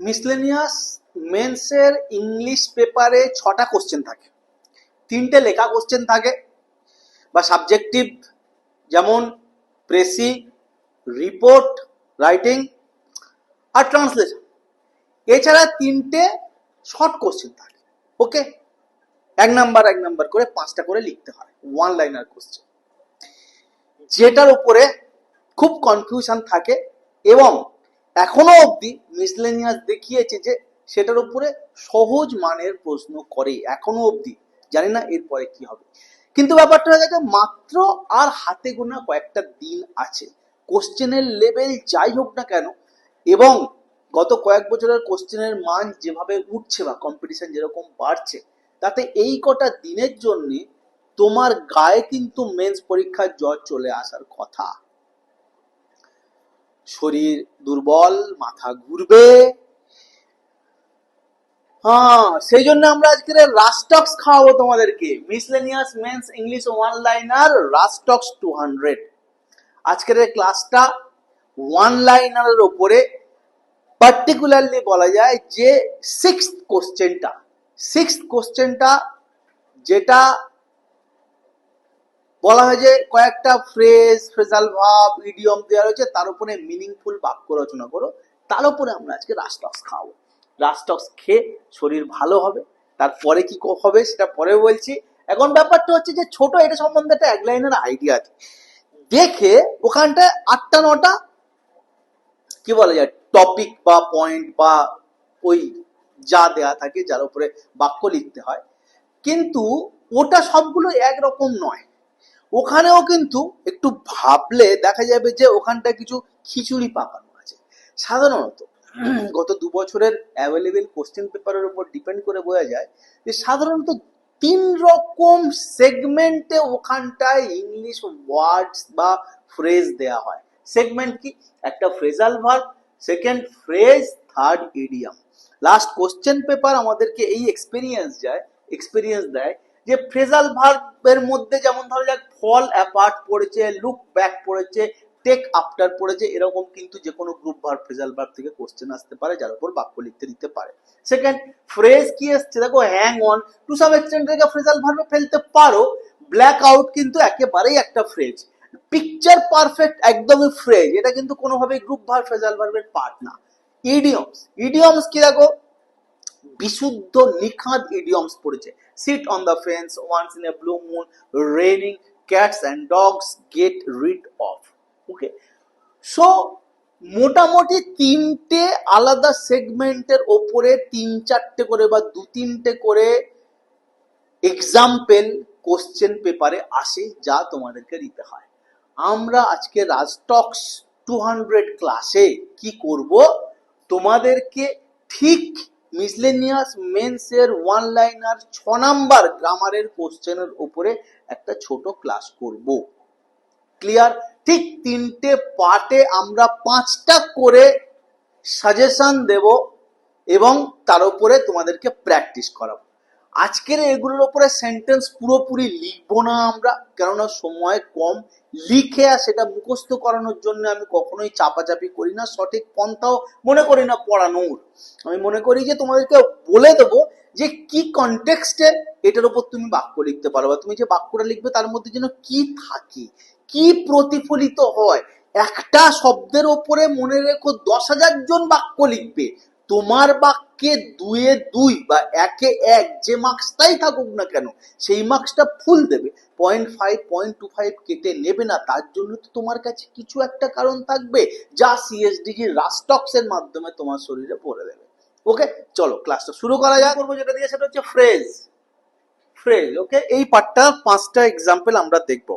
Miscellaneous মেন্সের English পেপারে ছটা question থাকে। তিনটে লেখা কোশ্চেন থাকে বা সাবজেক্টিভ যেমন প্রেসি রিপোর্ট রাইটিং আর ট্রান্সলেশন এছাড়া তিনটে শর্ট কোশ্চেন থাকে ওকে এক নাম্বার এক নাম্বার করে পাঁচটা করে লিখতে হয় ওয়ান লাইনার কোশ্চেন যেটার উপরে খুব কনফিউশন থাকে এবং এখনও অবধি মিসলেনিয়াস দেখিয়েছে যে সেটার উপরে সহজ মানের প্রশ্ন করে, এখনও অবধি। জানি না এরপরে কি হবে। কিন্তু ব্যাপারটা হয়ে গেছে, মাত্র আর হাতে গোনা কয়েকটা দিন আছে। কোশ্চেনের লেভেল যাই হোক না কেন, এবং গত কয়েক বছরের কোশ্চেনের মান যেভাবে উঠছে বা কম্পিটিশন যেরকম বাড়ছে, তাতে এই কটা দিনের জন্য তোমার গায়ে কিন্তু মেন্স পরীক্ষার জ্বর চলে আসার কথা। শরীর দুর্বল, মাথা ঘুরবে। হ্যাঁ সেই জন্য আমরা আজকে রাস্টক্স খাওয়াবো তোমাদেরকে। Miscellaneous mains English one liner রাস্টক্স two hundred আজকের ক্লাসটা ওয়ান লাইনারের ওপরে পার্টিকুলারলি বলা যায় যে সিক্স কোশ্চেনটা সিক্স কোশ্চেনটা যেটা বলা হয় যে কয়েকটা ফ্রেজ ফ্রেজাল ভাব ইডিয়ম দেওয়া রয়েছে, তার উপরে মিনিংফুল বাক্য রচনা করো। তার উপরে আমরা আজকে রাস্টক্স খাওয়াবো। রাস্টক্স খেয়ে শরীর ভালো হবে। তারপরে কি হবে সেটা পরে বলছি। এখন ব্যাপারটা হচ্ছে যে ছোট, এটা সম্বন্ধে একটা এক লাইনের আইডিয়া আছে। দেখে ওখানটায় আটটা, নটা কি বলা যায় টপিক বা পয়েন্ট বা ওই যা দেয়া থাকে, যার উপরে বাক্য লিখতে হয়। কিন্তু ওটা সবগুলো একরকম নয়। ওখানেও কিন্তু একটু ভাবলে দেখা যাবে যে ওখানটা কিছু খিচুড়ি পাকানো আছে। সাধারণত গত দু বছরের অ্যাভেলেবেল কোশ্চেন পেপারের উপর ডিপেন্ড করে বোঝা যায় যে সাধারণত তিন রকম সেগমেন্টে ওখানটায় ইংলিশ ওয়ার্ডস বা ফ্রেজ দেয়া হয়। সেগমেন্ট কি? একটা phrasal verb second phrase third idiom last question paper আমাদেরকে এই এক্সপিরিয়েন্স যায় এক্সপিরিয়েন্স দেয় যে ফ্রেজাল ভার্বের মধ্যে যেমন ধরা যাক ফল অ্যাপার্ট পড়েছে, লুক ব্যাক পড়েছে, টেক আফটার পড়েছে, এরকম কিন্তু যে কোনো গ্রুপ ভার্ব, ফ্রেজাল ভার্ব থেকে কোশ্চেন আসতে পারে, যার উপর বাক্য লিখতে দিতে পারে। সেকেন্ড ফ্রেজ কি এসছে? দেখো hang on to some extent রেখে ফ্রেজাল ভার্বে ফেলতে পারো ব্ল্যাক আউট কিন্তু একেবারেই একটা ফ্রেজ পিকচার পারফেক্ট একদমই ফ্রেজ এটা কিন্তু কোনোভাবেই গ্রুপ ভার্ব, ফ্রেজাল ভার্বের পার্ট না। ইডিয়মস ইডিয়মস কি দেখো? বিশুদ্ধ নিখাদ ইডিয়মস পড়েছে। Sit on the fence once in a blue moon raining cats and dogs get rid of okay so মোটামুটি তিনটে আলাদা সেগমেন্টের ওপরে তিন চারটে করে বা দু তিনটে করে এক্সাম্পল কোশ্চেন পেপারে আসে যা তোমাদেরকে দিতে হয়। আমরা আজকে রাজটক্স টু হান্ড্রেড ক্লাসে কি করব? তোমাদেরকে ঠিক মিসলেনিয়াস মেন্সের ওয়ান লাইনার ছ নাম্বার গ্রামারের কোশ্চেনের উপরে একটা ছোট ক্লাস করব। ক্লিয়ার? ঠিক তিনটে পার্টে আমরা পাঁচটা করে সাজেশন দেব এবং তার উপরে তোমাদেরকে প্র্যাকটিস করাবো। আজকের এগুলোর উপরে সেন্টেন্স পুরোপুরি লিখব না আমরা, কেননা সময় কম। লিখে আর সেটা মুখস্থ করানোর জন্য আমি কখনোই চাপাচাপি করি না, সঠিক পন্থাও মনে করি না পড়ানোর। আমি মনে করি যে তোমাদেরকে বলে দেবো যে কি কনটেক্সটে এটার উপর তুমি বাক্য লিখতে পারো বা তুমি যে বাক্যটা লিখবে তার মধ্যে যেন কি থাকে, কি প্রতিফলিত হয়। একটা শব্দের ওপরে মনে রেখো দশ হাজার জন বাক্য লিখবে। তোমার বাক্যে দুয়ে দুই বা একে এক যে মার্কসটাই থাকুক না কেন, সেই মার্কসটা ফুল দেবে। Point five point two five কেটে নেবে না, তার জন্য তো তোমার কাছে কিছু একটা কারণ থাকবে, যা সিএসডিজি রাস্টক্স এর মাধ্যমে তোমার শরীরে পড়ে দেবে। ওকে চলো ক্লাসটা শুরু করা যাক। করব যেটা দিয়ে, সেটা হচ্ছে ফ্রেজ ফ্রেজ ওকে এই পার্টটা পাঁচটা এক্সাম্পল আমরা দেখব।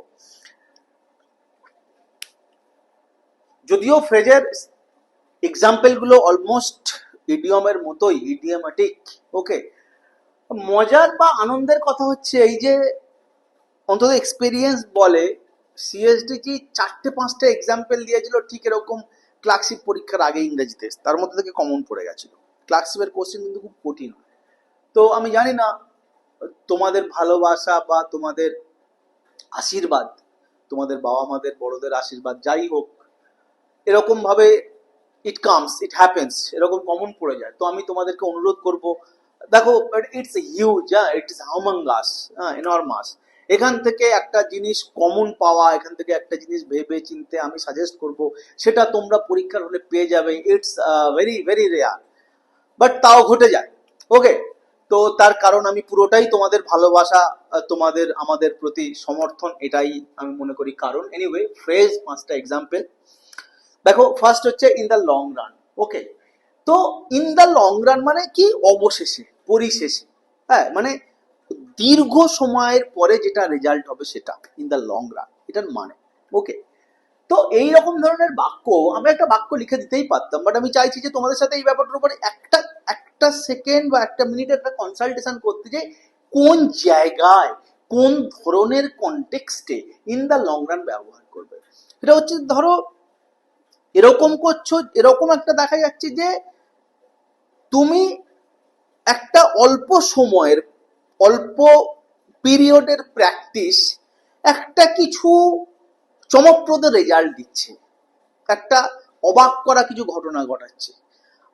যদিও ফ্রেজের এক্সাম্পলগুলো অলমোস্ট ইডিয়মের মতোই ইডিয়মেটিক ওকে মজার বা আনন্দের কথা হচ্ছে এই যে অন্তত এক্সপিরিয়েন্স বলে সিএসডি কি চারটে, পাঁচটা এক্সাম্পল দিয়েছিল ঠিক এরকম ক্লার্কশিপ পরীক্ষার আগে ইংরেজিতে, তার মধ্যে থেকে কমন পড়ে গেছিল। ক্লার্কশিপের কোশ্চেন কিন্তু খুব কঠিন। তো আমি জানি না, তোমাদের ভালোবাসা বা তোমাদের আশীর্বাদ, তোমাদের বাবা মাদের বড়দের আশীর্বাদ, যাই হোক এরকম ভাবে ইট কামস ইট হ্যাপেন্স এরকম কমন পড়ে যায়। তো আমি তোমাদেরকে অনুরোধ করব, দেখো ইটস হিউজ হ্যাঁ ইট ইস হাউমাঙ্গাস হ্যাঁ এনরমাস এখান থেকে একটা জিনিস কমন পাওয়া, এখান থেকে একটা জিনিস ভেবে চিনতে আমি সাজেস্ট করব, সেটা তোমরা পরীক্ষার হলে পেয়ে যাবে it's very very rare but তাও ঘটে যায় ওকে তো তার কারণ আমি পুরোটাই তোমাদের ভালোবাসা তোমাদের, আমাদের প্রতি সমর্থন, এটাই আমি মনে করি কারণ। এনিওয়ে ফ্রেজ পাঁচটা এক্সাম্পল দেখো ফার্স্ট হচ্ছে in the long run okay তো ইন দ্য লং রান মানে কি? অবশেষে, পরিশেষে হ্যাঁ? মানে দীর্ঘ সময়ের পরে যেটা রেজাল্ট হবে সেটা ইন দ্য লং রান এটার মানে ওকে তো এই রকম ধরনের বাক্য আমি একটা বাক্য লিখে দিতেই পারতাম বাট আমি চাইছি যে তোমাদের সাথে এই ব্যাপারটার উপরে একটা একটা সেকেন্ড বা একটা মিনিট একটা কনসালটেশন করতে যে কোন জায়গায়, কোন ধরনের কনটেক্সটে ইন দ্য লং রান ব্যবহার করবে। এটা হচ্ছে, ধরো এরকম করছ, এরকম একটা দেখা যাচ্ছে যে তুমি একটা অল্প সময়ের, অল্প পিরিয়ডের প্র্যাকটিস একটা কিছু চমকপ্রদ রেজাল্ট দিচ্ছে। একটা অবাক করা কিছু ঘটনা ঘটাচ্ছে।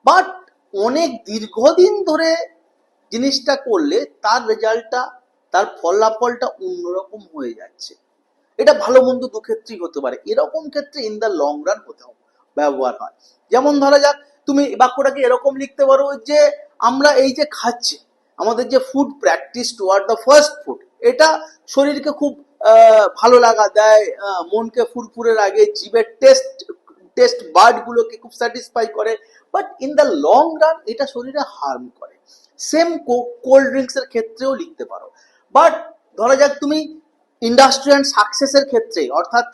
বাট অনেক দীর্ঘদিন ধরে জিনিসটা করলে তার রেজাল্টটা তার ফলাফলটা অন্যরকম হয়ে যাচ্ছে। এটা ভালো মন্দ দু ক্ষেত্রেই হতে পারে। এরকম ক্ষেত্রে ইন দ্য লং রান কোথাও ব্যবহার হয়। যেমন ধরা যাক, তুমি বাক্যটাকে এরকম লিখতে পারো যে, আমরা এই যে খাচ্ছি, আমাদের যে food practice toward the first food এটা শরীরকে খুব ভালো লাগা দেয় মনকে ফুরফুরে রাখে জিভের টেস্ট টেস্ট বার্ডগুলোকে খুব স্যাটিসফাই করে but in the long run এটা শরীরে হার্ম করে। সেম কোল্ড ড্রিঙ্কস এর ক্ষেত্রেও লিখতে পারো। বাট ধরা যাক তুমি ইন্ডাস্ট্রি অ্যান্ড সাকসেসের ক্ষেত্রে অর্থাৎ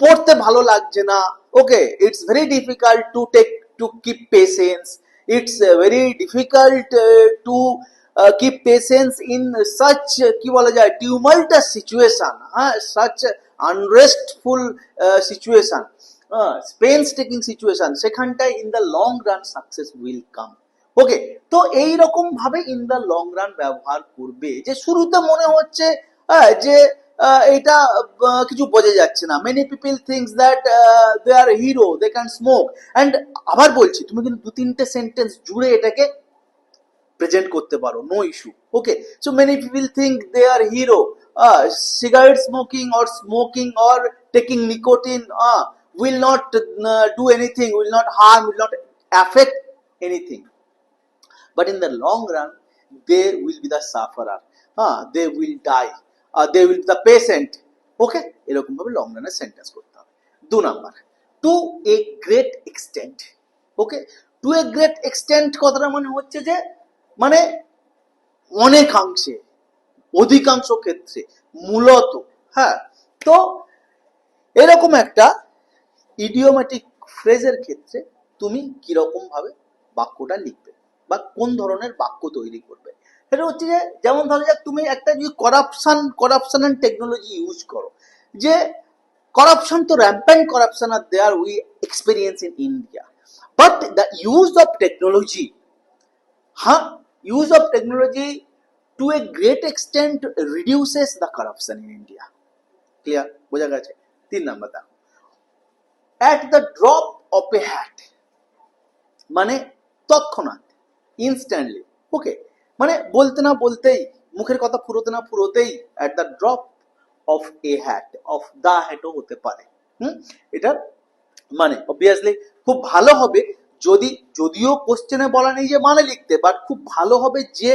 পড়তে ভালো লাগছে না। Okay it's very difficult to take to keep patience it's very difficult to keep patience in such কি বলা যায় টিউমাল্টাস সিচুয়েশন হ্যাঁ সাচ আনরেস্টফুল সিচুয়েশন স্পেন্স টেকিং সিচুয়েশন সেখানটায় in the long run success will come okay তো এই রকম ভাবে ইন দ্য লং রান ব্যবহার করবে। যে শুরুতে মনে হচ্ছে যে এটা কিছু বোঝা যাচ্ছে না many people things that they are hero they can smoke and আবার বলছি তুমি কিন্তু দু তিনটে সেন্টেন্স জুড়ে এটাকে প্রেজেন্ট করতে পারো no issue okay so many people think they are hero smoking or smoking or taking nicotine uh, will not uh, do anything will not harm will not affect anything but in the long run they will be the sufferer uh, they will die they will be the okay এরকম ভাবে long রানের sentence করতে হবে। দু number. To a great extent okay to a great extent কথাটা মানে হচ্ছে যে মানে অনেকাংশে, অধিকাংশ ক্ষেত্রে, মূলত হ্যাঁ? তো এরকম একটা ইডিওমেটিক ফ্রেজের ক্ষেত্রে তুমি কীরকম ভাবে বাক্যটা লিখবে বা কোন ধরনের বাক্য তৈরি করবে। সেটা হচ্ছে যে যেমন ধরো যাক তুমি একটা যদি corruption corruption and technology use করো যে করাপশন তো rampant corruption R there we experience in India but the use of technology huh, use of technology to a great extent reduces the corruption in India Clear? বোঝা গেছে? তিন number দেখো at the drop of a hat মানে তৎক্ষণাৎ instantly ওকে মানে বলতে না বলতেই, মুখের কথা ফুরোতে না ফুরোতেই at the drop of a hat of the হ্যাটও হতে পারে। হুম? এটার মানে অবভিয়াসলি খুব ভালো হবে যদি, যদিও কোশ্চেনে বলা নেই যে মানে লিখতে বাট খুব ভালো হবে যে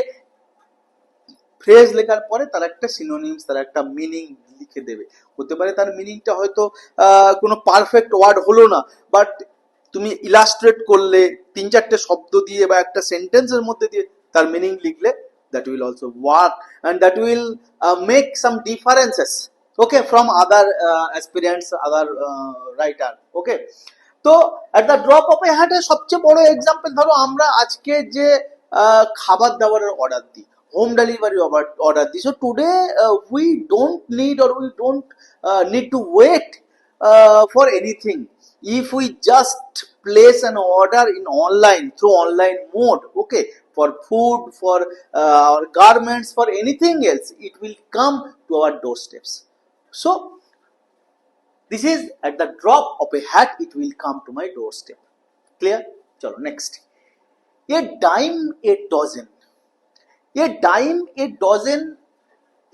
ফ্রেজ লেখার পরে তার একটা সিনোনিমস তার একটা মিনিং লিখে দেবে। হতে পারে তার মিনিংটা হয়তো কোনো পারফেক্ট ওয়ার্ড হলো না বাট তুমি ইলাস্ট্রেট করলে তিন চারটে শব্দ দিয়ে বা একটা সেন্টেন্সের মধ্যে দিয়ে তার মিনিং লিখলে that will also work and that will make some differences okay from other aspirants other writer okay তো at the drop of a হ্যাটের সবচেয়ে বড় এক্সাম্পল ধরো আমরা আজকে যে খাবার দাবারের অর্ডার দিই হোম ডেলিভারি অর্ডার দিই so today we don't need or we don't need to wait for anything if we just place an order in online through online mode okay for food for uh, our garments for anything else it will come to our doorsteps so this is at the drop of a hat it will come to my doorstep clear চলো next a dime a dozen a dime a dozen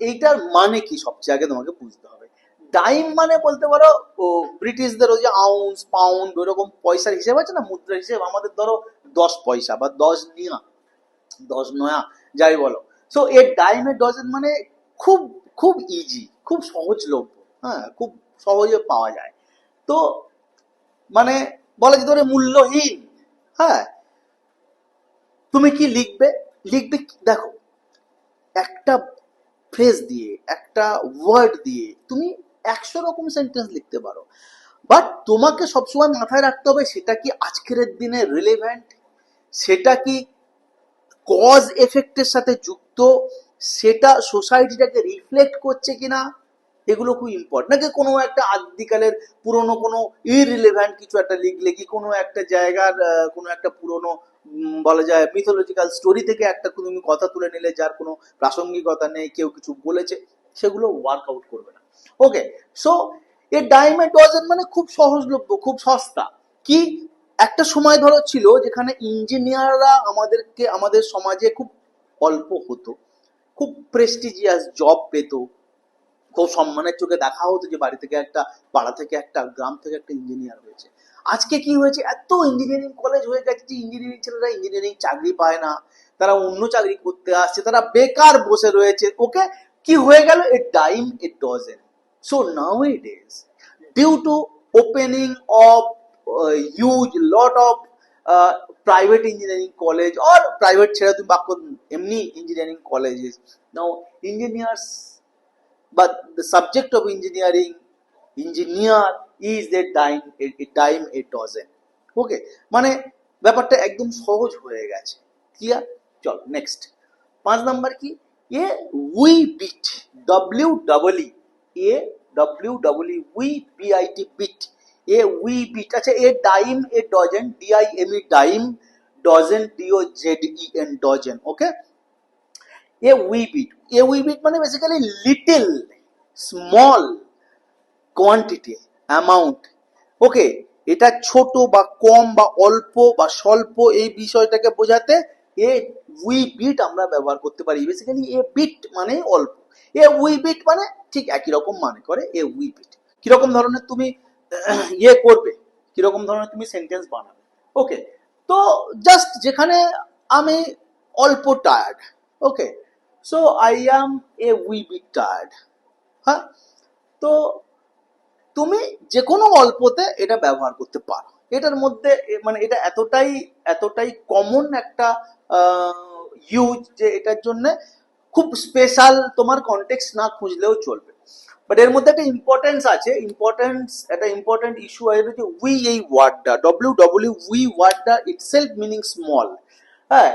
এইটার মানে কি সবচেয়ে আগে তোমাকে বুঝতে হবে dime মানে বলতে পারো ব্রিটিশদের ওই যে আউন্স পাউন্ড ওইরকম পয়সার হিসেব আছে না মুদ্রা হিসেব? আমাদের ধরো দশ পয়সা বা দশ নিয়া দশ নয়া, যাই বলো। So a dime a dozen মানে খুব খুব ইজি খুব সহজলভ্য হ্যাঁ খুব সহজে পাওয়া যায়। তো মানে বলা যেতে পারে মূল্যহীন হ্যাঁ। তুমি কি লিখবে? লিখবে দেখো, একটা ফ্রেজ দিয়ে, একটা ওয়ার্ড দিয়ে তুমি একশো রকম সেন্টেন্স লিখতে পারো। বাট তোমাকে সবসময় মাথায় রাখতে হবে, সেটা কি আজকের দিনে রিলেভেন্ট সেটা কি কজ এফেক্টের সাথে যুক্ত? সেটা সোসাইটিটাকে রিফ্লেক্ট করছে কিনা? এগুলো খুব ইম্পর্টেন্ট নাকি কোনো একটা আদিকালের পুরনো কোনো ইরিলেভেন্ট কিছু একটা লিখলে কি কোনো একটা জায়গার কোনো একটা পুরনো বলা যায় মিথোলজিক্যাল স্টোরি থেকে একটা তুমি কথা তুলে নিলে যার কোনো প্রাসঙ্গিকতা নেই, কেউ কিছু বলেছে, সেগুলো ওয়ার্কআউট করবে না। Okay so a diamond dozen মানে খুব সহজলভ্য, খুব সস্তা। কি? একটা সময় ধরো ছিল যেখানে ইঞ্জিনিয়াররা আমাদেরকে, আমাদের সমাজে খুব অল্প হতো, খুব প্রেস্টিজিয়াস জব পেতো। খুব সম্মানের চোখে দেখা হতো যে বাড়ি থেকে একটা, পাড়া থেকে একটা, গ্রাম থেকে একটা ইঞ্জিনিয়ার হয়েছে। আজকে কি হয়েছে? এত ইঞ্জিনিয়ারিং কলেজ হয়ে গেছে যে ইঞ্জিনিয়ারিং ছেলেরা ইঞ্জিনিয়ারিং চাকরি পায় না। তারা অন্য চাকরি করতে আসছে, তারা বেকার বসে রয়েছে। ওকে কি হয়ে গেল? A time a dozen so now it is due to opening of huge lot of private engineering college or private ছেড়ে তুমি বাক্য engineering colleges now engineers but the subject of engineering engineer is a dime a, a dime a dozen. Okay মানে ব্যাপারটা একদম সহজ হয়ে গেছে। Clear চল নেক্সট পাঁচ নাম্বার কি? A wee bit W double E W double wee B I T bit a wee bit আচ্ছা a dime a dozen D I M E dime dozen D O Z E N dozen okay a wee bit a wee bit মানে basically little small quantity amount okay এটা ছোট বা কম বা অল্প বা স্বল্প এই বিষয়টাকে বোঝাতে এ উই বিট আমরা ব্যবহার করতে পারি। বেসিক্যালি এ বিট মানে অল্প। এ উই বিট মানে ঠিক একই রকম মানে করে এ উই বিট কীরকম ধরনের তুমি ইয়ে করবে, কীরকম ধরনের তুমি সেন্টেন্স বানাবে। ওকে তো জাস্ট যেখানে আমি অল্প tired okay so I am a wee bit tired হ্যাঁ? তো তুমি যে কোনো অল্পতে এটা ব্যবহার করতে পারো। এটার মধ্যে মানে এটা এতটাই এতটাই কমন একটা ইউজ যে এটার জন্য খুব স্পেশাল তোমার কন্টেক্স না খুঁজলেও চলবে। বাট এর মধ্যে একটা ইম্পর্টেন্স আছে ইম্পর্টেন্স একটা ইম্পর্টেন্ট ইস্যু আছে যে উই এই ওয়ার্ডটা ডব্লিউ ডব্লিউ উই ওয়ার্ডটা ইটসেলফ মিনিং স্মল হ্যাঁ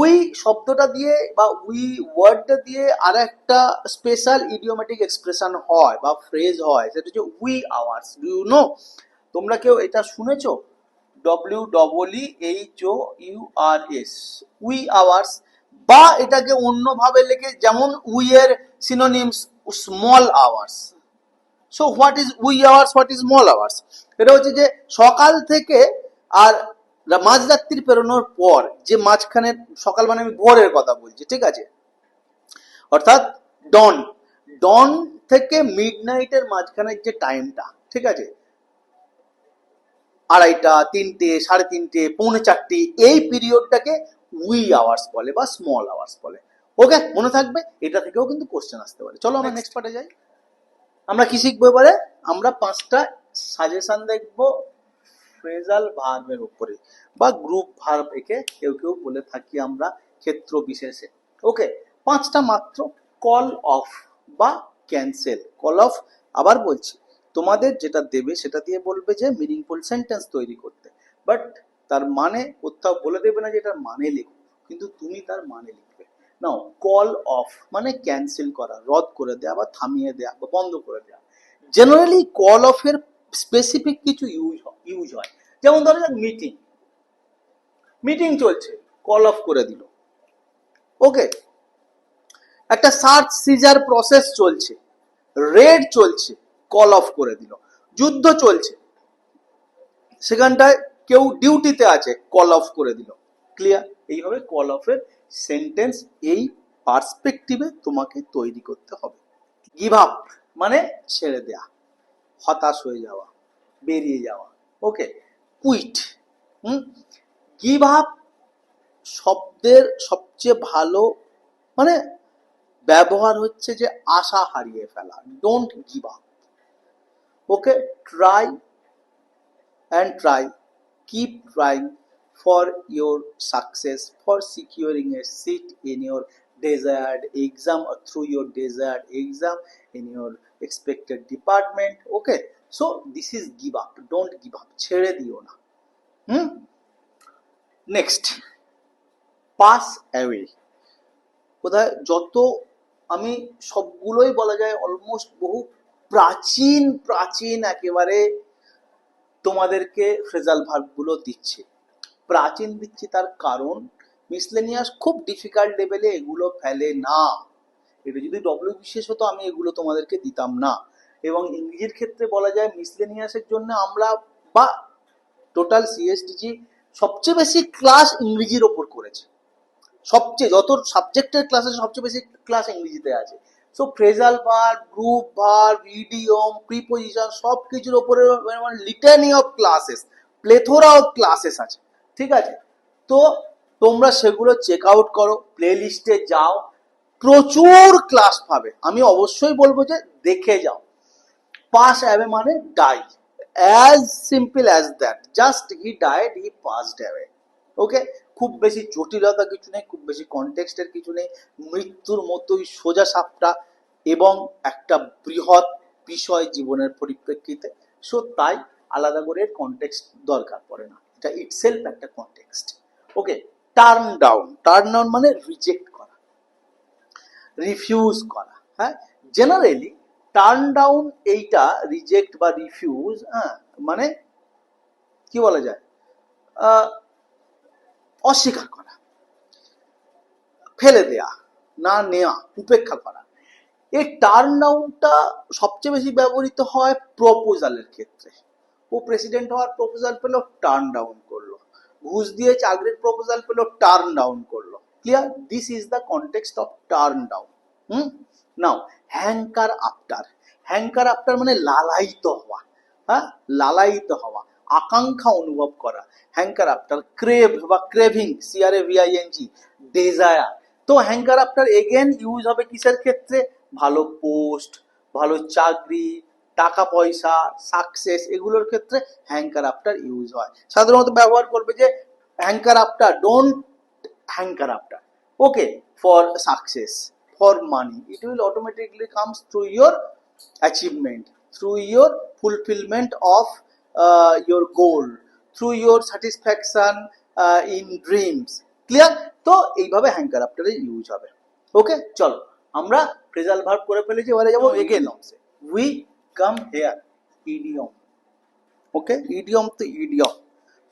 উই শব্দটা দিয়ে বা উই ওয়ার্ডটা দিয়ে আর একটা স্পেশাল ইডিওমেটিক এক্সপ্রেশন হয় বা ফ্রেজ হয়, সেটা হচ্ছে wee hours do you know তোমরা কেউ এটা শুনেছো? W double H O U R S wee hours বা এটাকে অন্যভাবে লেখে যেমন উই এর synonyms small hours so what is wee hours what is small hours এটা হচ্ছে যে সকাল থেকে আর মাঝরাত্রি পেরোনোর পর, যে মাঝখানে সকাল মানে আমি ভোরের কথা বলছি, ঠিক আছে? অর্থাৎ ডন ডন থেকে মিড নাইটের মাঝখানের যে টাইমটা ঠিক আছে? আড়াইটা, তিনটে, সাড়ে তিনটে, পৌনে চারটে, এই পিরিয়ডটাকে উই আওয়ার্স বলে বা স্মল আওয়ার্স বলে। ওকে মনে থাকবে এটা থেকেও কিন্তু কোশ্চেন আসতে পারে। চলো আমরা নেক্সট পার্টে যাই। আমরা কি শিখব এবারে? আমরা পাঁচটা সাজেশন দেখব ফ্রেজাল ভার্বের উপরে বা গ্রুপ ভার্ব একে কেউ কেউ বলে থাকি আমরা ক্ষেত্র বিশেষে। ওকে পাঁচটা মাত্র কল অফ বা ক্যান্সেল কল অফ আবার বলছি তোমাদের যেটা দেবে সেটা দিয়ে বলবে যে মিনিংফুল সেন্টেন্স তৈরি করতে। বাট তার মানে কোথাও বলে দেবে না যে এটার মানে লিখো, কিন্তু তুমি তার মানে লিখবে। নাও কল অফ মানে ক্যান্সেল করা, রদ করে দেওয়া বা থামিয়ে দেওয়া বা বন্ধ করে দেওয়া জেনারেলি কল অফের স্পেসিফিক কিছু ইউজ ইউজ হয়। যেমন ধরো যাক মিটিং মিটিং চলছে কল অফ করে দিল। ওকে একটা সার্চ সিজার প্রসেস চলছে রেড চলছে কল অফ করে দিল। যুদ্ধ চলছে। সেখানটায় কেউ ডিউটিতে আছে কল অফ করে দিল। ক্লিয়ার এইভাবে কল অফের সেন্টেন্স এই পার্সপেক্টিভে তোমাকে তৈরি করতে হবে। গিভ আপ মানে ছেড়ে দেয়া, হতাশ হয়ে যাওয়া, বেরিয়ে যাওয়া। ওকে কুইট হুম? গিভ আপ শব্দের সবচেয়ে ভালো মানে ব্যবহার হচ্ছে যে আশা হারিয়ে ফেলা। Don't give up okay try and try. Keep trying for your success, for securing a seat in your desired exam or through your desired exam in your expected department. Okay, so this is give up. Don't give up. ছেড়ে দিও না হুম next pass away কোথায় যত আমি সবগুলোই বলা যায় almost বহু প্রাচীন প্রাচীন একেবারে তোমাদেরকে ফ্রেজাল ভার্বগুলো দিচ্ছে। প্রাচীন দিচ্ছি তার কারণ, মিসলেনিয়াস খুব ডিফিকাল্ট লেভেলে এগুলো ফেলে না। এটা যদি ডব্লিউ বিশেষ হতো, আমি এগুলো তোমাদেরকে দিতাম না। এবং ইংরেজির ক্ষেত্রে বলা যায় মিসলেনিয়াসের জন্য আমরা বা টোটাল সিএসডিজি সবচেয়ে বেশি ক্লাস ইংরেজির ওপর করেছে। সবচেয়ে, যত সাবজেক্টের ক্লাস সবচেয়ে বেশি ক্লাস ইংরেজিতে আছে। So phrasal verb group verb idiom preposition সব কিছুর ওপরে litany of classes plethora of classes আছে। ঠিক আছে? তো তোমরা সেগুলো চেক আউট করো প্লে লিস্টে যাও, প্রচুর ক্লাস পাবে। আমি অবশ্যই বলব যে দেখে যাও। পাস অ্যাওয়ে মানে die as simple as that just he died he passed away okay খুব বেশি জটিলতা কিছু নেই, খুব বেশি কনটেক্সটের কিছু নেই। মৃত্যুর মতোই সোজা সাপটা এবং একটা বৃহৎ বিষয় জীবনের পরিপ্রেক্ষিতে। সো তাই আলাদা করে কনটেক্সট দরকার পড়ে না। এটা ইটসেলফ একটা context okay turn down turn down মানে রিজেক্ট করা। রিফিউজ করা। হ্যাঁ? জেনারেলি টার্ন ডাউন এইটা রিজেক্ট বা রিফিউজ হ্যাঁ মানে কি বলা যায়? অস্বীকার করা, ফেলে দেয়া, না নেওয়া উপেক্ষা করা, এই টার্ন ডাউনটা সবচেয়ে বেশি ব্যবহৃত হয় প্রপোজালের ক্ষেত্রে। ও প্রেসিডেন্ট হওয়ার প্রপোজাল পেল টার্ন ডাউন করল। ঘুষ দিয়ে চাকরির প্রপোজাল পেল টার্ন ডাউন করল। Clear this is the context of turn down hmm? Now hanker after hanker after মানে লালায়িত হওয়া। হ্যাঁ? লালায়িত হওয়া। আকাঙ্ক্ষা অনুভব করা। হ্যাঙ্কার আফটার ক্রেভ বা craving C R A V I N G desire তো হ্যাঙ্কার আফটার এগেন ইউজ হবে কিসের ক্ষেত্রে? ভালো পোস্ট ভালো চাকরি টাকা পয়সা সাকসেস এগুলোর ক্ষেত্রে হ্যাঙ্কার আফটার ইউজ হয়। সাধারণত ব্যবহার করবে যে hanker after don't hanker after. Okay for success for money it will automatically comes through your achievement through your fulfilment uh, your goal through your satisfaction uh, in dreams. Clear তো এইভাবে hanker আফটারে use হবে। ওকে চলো আমরা phrasal verb করে ফেলেছি এবারে যাব again অংশে we come here idiom okay idiom তো ইডিয়ম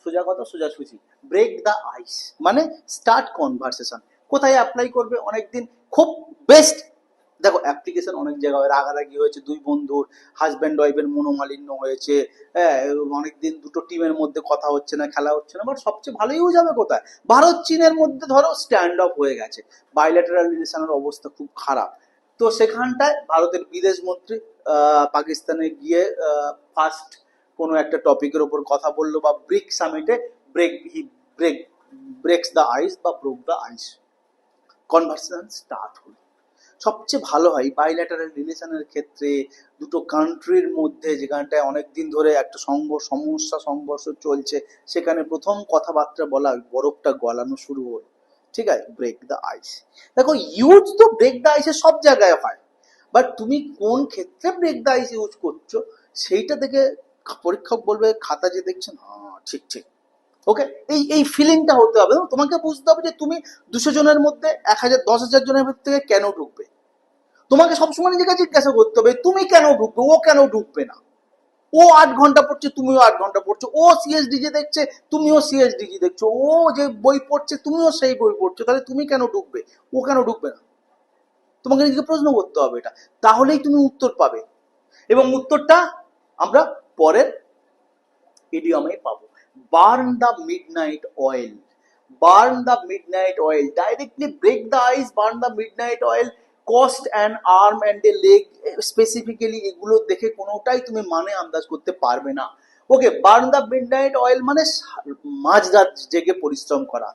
সোজা কথা সোজা সুজি ব্রেক দ্য আইস মানে স্টার্ট কনভারসেশন কোথায় অ্যাপ্লাই করবে? অনেকদিন খুব বেস্ট দেখো অ্যাপ্লিকেশন অনেক জায়গায় হয়। রাগারাগি হয়েছে, দুই বন্ধুর হাজব্যান্ড ওয়াইফের মনোমালিন্য হয়েছে হ্যাঁ অনেকদিন দুটো টিমের মধ্যে কথা হচ্ছে না, খেলা হচ্ছে না বাট সবচেয়ে ভালো ইউজ হবে কোথায়? ভারত, চীনের মধ্যে ধরো স্ট্যান্ড অফ হয়ে গেছে। বাইল্যাটারাল রিলেশনের অবস্থা খুব খারাপ। তো সেখানটায় ভারতের বিদেশ মন্ত্রী পাকিস্তানে গিয়ে ফার্স্ট কোনো একটা টপিকের ওপর কথা বলল বা brick সামিটে break break breaks the ice বা broke the ice conversation start হলো। সবচেয়ে ভালো হয় বাইল্যাটারাল রিলেশনের ক্ষেত্রে দুটো কান্ট্রির মধ্যে যেখানটায় অনেক দিন ধরে একটা সংঘ সমস্যা, সংঘর্ষ চলছে, সেখানে প্রথম কথাবার্তা বলা বরফটা গলানো শুরু হলো। ঠিক আছে? ব্রেক দ্য আইস দেখো ইউজ তো ব্রেক দ্য আইসে সব জায়গায় হয় বাট তুমি কোন ক্ষেত্রে ব্রেক দ্য আইস ইউজ করছ, সেইটা থেকে পরীক্ষক বলবে, খাতা যে দেখছেন হ্যাঁ ঠিক ঠিক। ওকে এই এই ফিলিংটা হতে হবে। তোমাকে বুঝতে হবে যে তুমি দুশো জনের মধ্যে এক হাজার, দশ হাজার জনের ভিতর থেকে কেন ঢুকবে? তোমাকে সবসময় নিজেকে জিজ্ঞাসা করতে হবে, তুমি কেন ঢুকবে? ও কেন ঢুকবে না? ও আট ঘণ্টা পড়ছে, তুমিও আট ঘণ্টা পড়ছো। ও সিএসডিজি দেখছে, তুমিও সিএসডিজি দেখছ। ও যে বই পড়ছে, তুমিও সেই বই পড়ছো। তাহলে তুমি কেন ঢুকবে? ও কেন ঢুকবে না? তোমাকে নিজেকে প্রশ্ন করতে হবে এটা। তাহলেই তুমি উত্তর পাবে। এবং উত্তরটা আমরা পরের ইডিয়মে পাবো। Burn the midnight oil burn the midnight oil directly break the ice burn the midnight oil cost and arm and a leg specifically এগুলো দেখে কোনোটাই তুমি মানে আন্দাজ করতে পারবে না। Okay burn the midnight oil মানে মাঝরাত জেগে পরিশ্রম করা।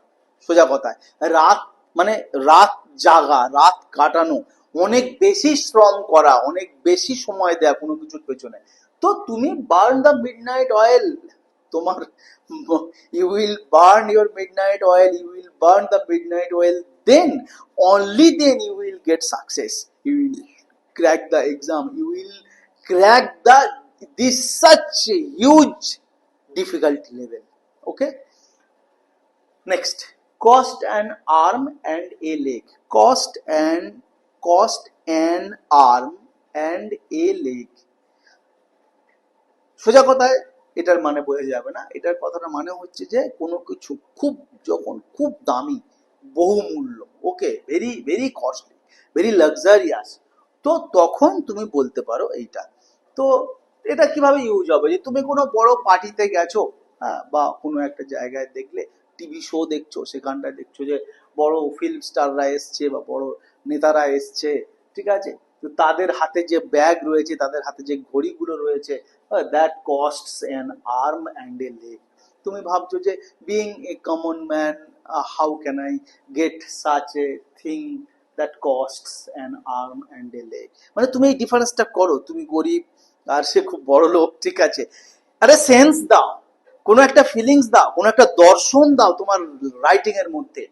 সোজা কথায়। রাত মানে রাত জাগা, রাত কাটানো। অনেক বেশি শ্রম করা, অনেক বেশি সময় দেয়া কোনো কিছুর পেছনে। তো তুমি burn the midnight oil তোমার you will burn your midnight oil you will burn the midnight oil then only then you will get success you will crack the exam you will crack the this such a huge difficulty level okay next cost an arm and a leg cost and cost an arm and a leg সোজা কথায় এটার মানে বোঝা যাবে না। এটার কথাটা মানে হচ্ছে যে, কোনো কিছু খুব যখন খুব দামি, বহুমূল্য, okay very very costly very luxurious তো তখন তুমি বলতে পারো এইটা। তো এটা কীভাবে ইউজ হবে? যে তুমি কোনো বড় পার্টিতে গেছো হ্যাঁ বা কোনো একটা জায়গায় দেখলে টিভি শো দেখছ, সেখানটায় দেখছ যে বড় ফিল্ম স্টাররা এসছে বা বড় নেতারা এসছে, ঠিক আছে? তাদের হাতে যে ব্যাগ রয়েছে, তাদের হাতে যে ঘড়িগুলো রয়েছে that costs an arm and a leg তুমি ভাবছ যে being a common man how can I get such a thing that costs an arm and a leg মানে তুমি এই ডিফারেন্সটা করো, তুমি গরিব আর সে খুব বড় লোক, ঠিক আছে? আরে সেন্স দাও, কোনো একটা ফিলিংস দাও, কোনো একটা দর্শন দাও তোমার রাইটিং এর মধ্যে।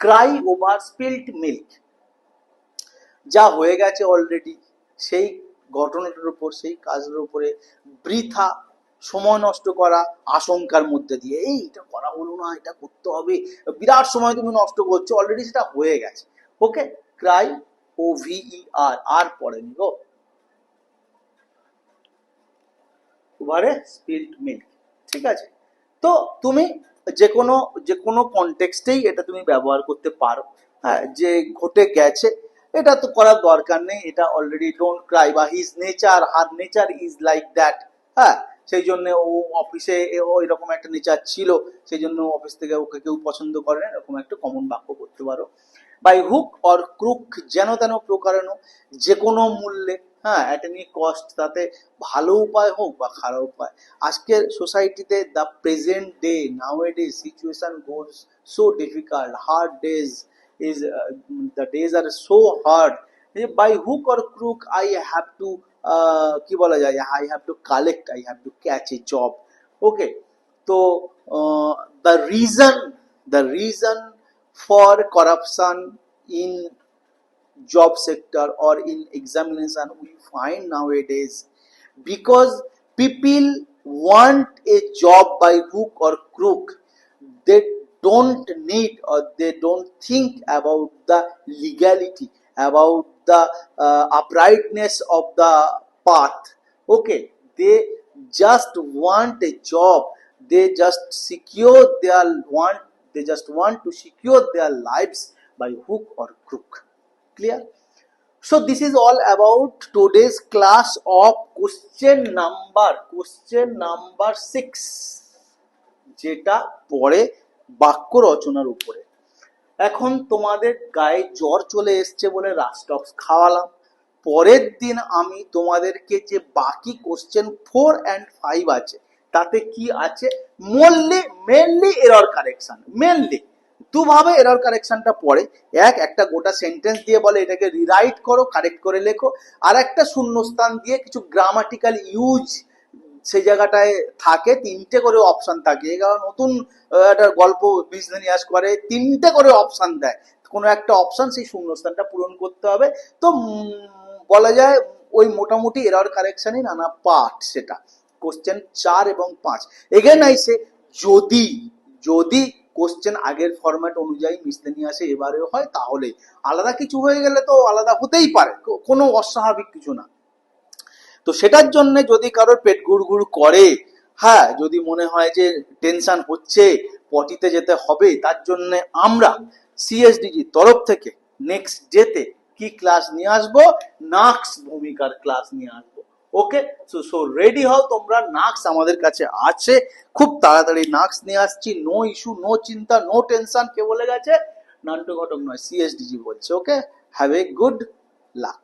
ক্রাই ওভার স্পিল্ড মিল্ক যা হয়ে গেছে অলরেডি সেই ঘটনাটার উপর, সেই কাজের উপরে বৃথা সময় নষ্ট করা আশঙ্কার মধ্যে দিয়ে, এই, এটা করা হলো না, এটা করতে হবে। বিরাট সময় তুমি নষ্ট করছ অলরেডি সেটা হয়ে গেছে। ওকে ক্রাই ও ভিই আর আর পড়েনি গো। ওভারে স্পিল্ড মিল্ক ঠিক আছে? তো তুমি যে কোনো যে কোনো কনটেক্সটেই এটা তুমি ব্যবহার করতে পারো। হ্যাঁ যে ঘটে গেছে এটা তো করার দরকার নেই, এটা অলরেডি ডোন্ট ক্রাই বা his nature her nature is like that হ্যাঁ? সেই জন্য ও অফিসে ও এরকম একটা নেচার ছিল, সেই জন্য অফিস থেকে ওকে কেউ পছন্দ করে না, এরকম একটা কমন বাক্য করতে পারো। বাই হুক অর ক্রুক যেন তেন প্রকারেণ যে কোনো মূল্যে হ্যাঁ অ্যাট এনি কস্ট তাতে ভালো উপায় হোক বা খারাপ উপায়। আজকের সোসাইটিতে the present day now a day situation goes so difficult hard days is the days are so hard by hook or crook I have to কি বলা যায় I have to collect I have to catch a job okay তো the reason the reason for corruption in job sector or in examination we find nowadays because people want a job by hook or crook they don't need or they don't think about the legality about the uh, uprightness of the path okay they just want a job they just secure their want they just want to secure their lives by hook or crook clear so this is all about today's class of question number question number 6 যেটা পড়ে বাক্য রচনার উপরে। এখন তোমাদের গায়ে জ্বর চলে এসছে বলে রাস্টক্স খাওয়ালাম। পরের দিন আমি তোমাদেরকে যে বাকি কোশ্চেন ফোর অ্যান্ড ফাইভ আছে, তাতে কি আছে? Mainly mainly error correction mainly দুভাবে error কারেকশনটা পড়ে। এক, একটা গোটা সেন্টেন্স দিয়ে বলে এটাকে রিরাইট করো কারেক্ট করে লেখো। আর একটা শূন্যস্থান দিয়ে কিছু গ্রামাটিক্যাল ইউজ সেই জায়গাটায় থাকে, তিনটে করে অপশন থাকে। এবার নতুন একটা গল্প বিজনেস করে তিনটে করে অপশন দেয়। কোনো একটা অপশন সেই শূন্যস্থানটা পূরণ করতে হবে। তো বলা যায় ওই মোটামুটি এরর কারেকশানই নানা পার্ট সেটা। কোশ্চেন চার এবং পাঁচ। এগেন আইসে, যদি যদি কোশ্চেন আগের ফরম্যাট অনুযায়ী মিসলেনিয়াসে এবারেও হয় তাহলে আলাদা কিছু হয়ে গেলে তো আলাদা হতেই পারে। কোনো অস্বাভাবিক কিছু না। তো সেটার জন্য যদি কারোর পেট গুড়গুড় করে হ্যাঁ যদি মনে হয় যে টেনশন হচ্ছে, পটিতে যেতে হবে, তার জন্য আমরা সিএসডিজির তরফ থেকে নেক্সট ডেতে কি ক্লাস নিয়ে আসব? নাক্স ভূমিকার ক্লাস নিয়ে আসব। ওকে সো সো রেডি হও তোমরা নাক্স আমাদের কাছে আছে। খুব তাড়াতাড়ি নাক্স নিয়ে আসছি। নো ইস্যু নো চিন্তা নো টেনশন কে বলে গেছে? নান্টু ঘটক নয় সিএসডিজি বলছে। Okay have a good luck